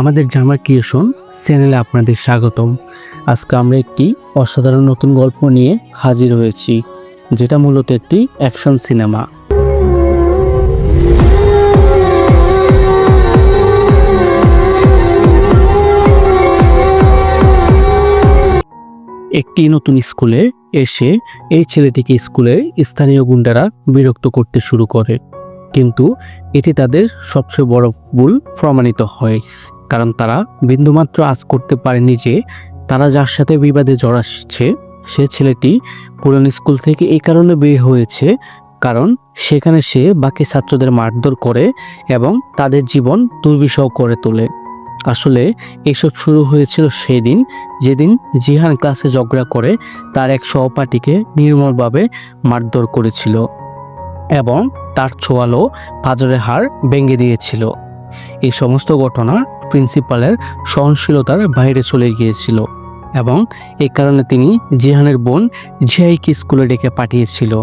আমাদের জামা ক্রিয়েশন চ্যানেলে আপনাদের স্বাগতম। আজকে আমরা একটি অসাধারণ নতুন গল্প নিয়ে হাজির হয়েছি, যেটা মূলত একটি অ্যাকশন সিনেমা একটি নতুন স্কুলে এসে এই ছেলেটিকে স্কুলের স্থানীয় গুন্ডারা বিরক্ত করতে শুরু করে, কিন্তু এটি তাদের সবচেয়ে বড় ভুল প্রমাণিত হয়। কারণ তারা বিন্দুমাত্র আজ করতে পারেনি যে তারা যার সাথে বিবাদে জড়াচ্ছে সে ছেলেটি পুরান স্কুল থেকে এই কারণে বের হয়েছে, কারণ সেখানে সে বাকি ছাত্রদের মারধর করে এবং তাদের জীবন দুর্বিষহ করে তোলে। আসলে এসব শুরু হয়েছিল সেই দিন যেদিন জিহান ক্লাসে ঝগড়া করে তার এক সহপাঠীকে নির্মলভাবে মারধর করেছিল এবং তার ছোয়ালো পাজরের হাড় ভেঙে দিয়েছিল। এই সমস্ত ঘটনা প্রিন্সিপালের সহনশীলতার বাইরে চলে গিয়েছিল এবং এ কারণে তিনি জিহানের বোন জিহাইকে স্কুলে ডেকে পাঠিয়েছিল।